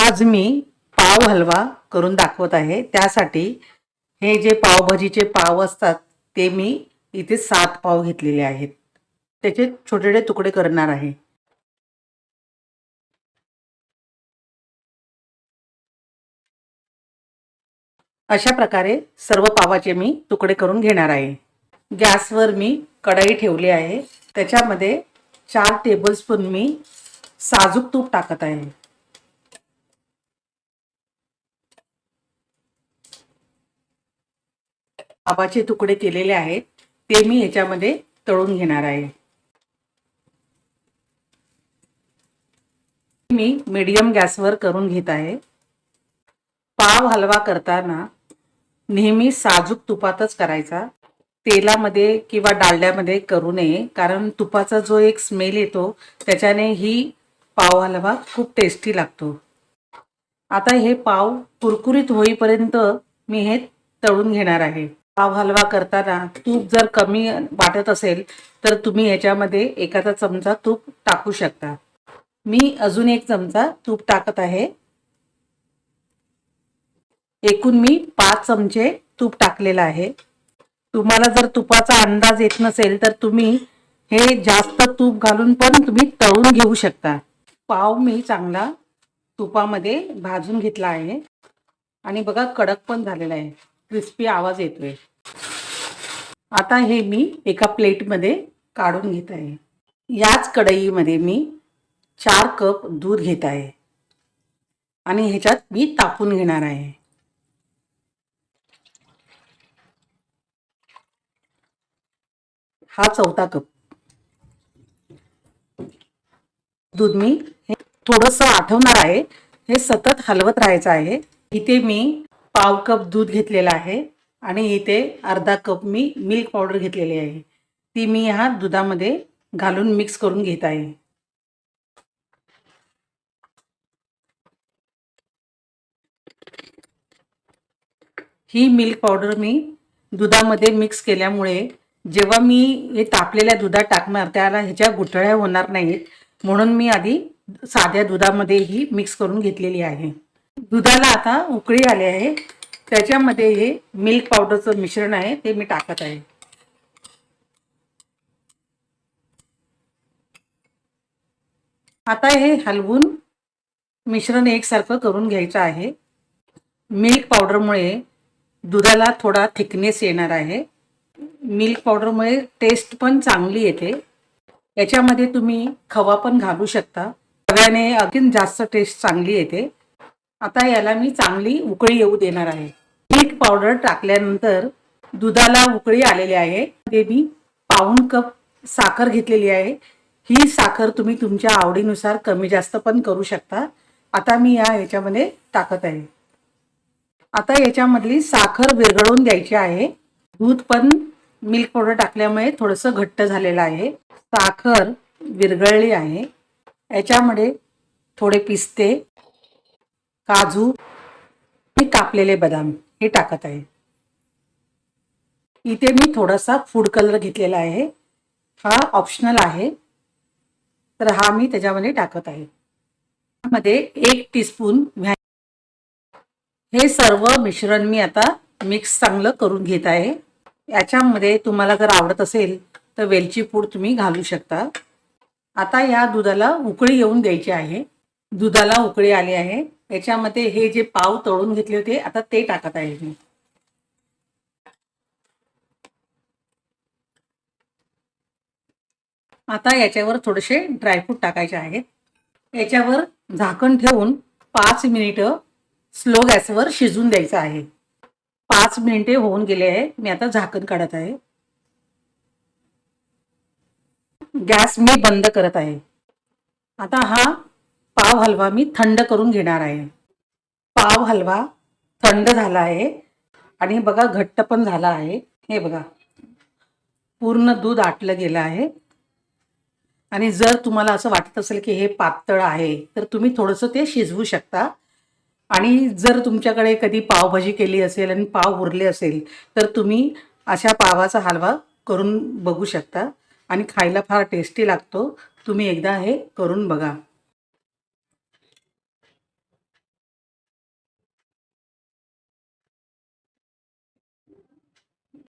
आज मी पाव हलवा करून दाखवत आहे. त्यासाठी हे जे पावभाजीचे पाव असतात ते मी इथे सात पाव घेतलेले आहेत. त्याचे छोटे छोटे तुकडे करणार आहे. अशा प्रकारे सर्व पावाचे मी तुकडे करून घेणार आहे. गॅसवर मी कढई ठेवली आहे. त्याच्यामध्ये चार टेबलस्पून मी साजूक तूप टाकत आहे. पावाचे तुकडे केलेले आहेत ते मी ह्याच्यामध्ये तळून घेणार आहे. मी मीडियम गॅसवर करून घेत आहे. पाव हलवा करताना नेहमी साजूक तुपातच करायचा. तेलामध्ये किंवा डालड्यामध्ये करू नये कारण तुपाचा जो एक स्मेल येतो त्याच्याने ही पाव हलवा खूप टेस्टी लागतो. आता हे पाव कुरकुरीत होईपर्यंत मी हे तळून घेणार आहे. पाव हलवा करताना तूप जर कमी वाटत असेल तर तुम्ही ह्याच्यामध्ये एखादा चमचा तूप टाकू शकता. मी अजून एक चमचा तूप टाकत आहे. एकूण मी पाच चमचे तूप टाकलेलं आहे. तुम्हाला जर तुपाचा अंदाज येत नसेल तर तुम्ही हे जास्त तूप घालून पण तुम्ही तळून घेऊ शकता. पाव मी चांगला तुपामध्ये भाजून घेतला आहे. आणि बघा कडक पण झालेला आहे. क्रिस्पी आवाज येतोय. आता हे मी एका प्लेटमध्ये काढून घेत आहे. याच कढईमध्ये मी चार कप दूध घेत आहे. आणि ह्याच्यात मी तापून घेणार आहे. हा चौथा कप. दूध मी हे थोडंसं आठवणार आहे. हे सतत हलवत राहायचं आहे. इथे मी पाव कप दूध घेतलेलं आहे आणि इथे अर्धा कप मी मिल्क पावडर घेतलेली आहे. ती मी ह्या दुधामध्ये घालून मिक्स करून घेत आहे. ही मिल्क पावडर मी दुधामध्ये मिक्स केल्यामुळे जेव्हा मी हे तापलेल्या दुधात टाकणार त्याला ह्याच्या गुठळ्या होणार नाहीत म्हणून मी आधी साध्या दुधामध्ये ही मिक्स करून घेतलेली आहे. दुधाला आता उकळी आली आहे. त्याच्यामध्ये हे मिल्क पावडरचं मिश्रण आहे ते मी टाकत आहे. आता हे हलवून मिश्रण एकसारखं करून घ्यायचं आहे. मिल्क पावडरमुळे दुधाला थोडा थिकनेस येणार आहे. मिल्क पावडरमुळे टेस्ट पण चांगली येते. याच्यामध्ये तुम्ही खवा पण घालू शकता. खव्याने अगदी जास्त टेस्ट चांगली येते. आता याला मी चांगली उकळी येऊ देणार आहे. मिल्क पावडर टाकल्यानंतर दुधाला उकळी आलेली आहे. ते मी पाऊण कप साखर घेतलेली आहे. ही साखर तुम्ही तुमच्या आवडीनुसार कमी जास्त पण करू शकता. आता मी या याच्यामध्ये टाकत आहे. आता याच्यामधली साखर विरघळून द्यायची आहे. दूध पण मिल्क पावडर टाकल्यामुळे थोडंसं घट्ट झालेलं आहे. साखर विरघळली आहे. याच्यामध्ये थोडे पिस्ते काजू आणि कापलेले बदाम हे टाकत आहे. इथे मी थोडासा फूड कलर घेतलेला आहे. हा ऑप्शनल आहे. तर हा मी त्याच्यामध्ये टाकत आहे. मध्ये एक टीस्पून हे सर्व मिश्रण मी आता मिक्स चांगलं करून घेत आहे. याच्यामध्ये तुम्हाला जर आवडत असेल तर वेलची पूड तुम्ही घालू शकता. आता या दुधाला उकळी येऊन द्यायची आहे. दुधाला उकळी आली आहे. याच्यामध्ये हे जे पाव तळून घेतले होते आता ते टाकत आहे मी. आता याच्यावर थोडेसे ड्रायफ्रूट टाकायचे आहेत. याच्यावर झाकण ठेवून पाच मिनिटं स्लो गॅसवर शिजून द्यायचं आहे. पाच मिनिटे होऊन गेले आहे. मी आता झाकण काढत आहे. गॅस मी बंद करत आहे. आता हा पाव हलवा मी थंड करून घेणार आहे. पाव हलवा थंड झाला आहे. आणि बघा घट्ट पण झाला आहे. हे बघा पूर्ण दूध आटलं गेलं आहे. आणि जर तुम्हाला असं वाटत असेल की हे पातळ आहे तर तुम्ही थोडंसं ते शिजवू शकता. आणि जर तुमच्याकडे कधी पावभाजी केली असेल आणि पाव उरले असेल तर तुम्ही अशा पावाचा हलवा करून बघू शकता. आणि खायला फार टेस्टी लागतो. तुम्ही एकदा हे करून बघा.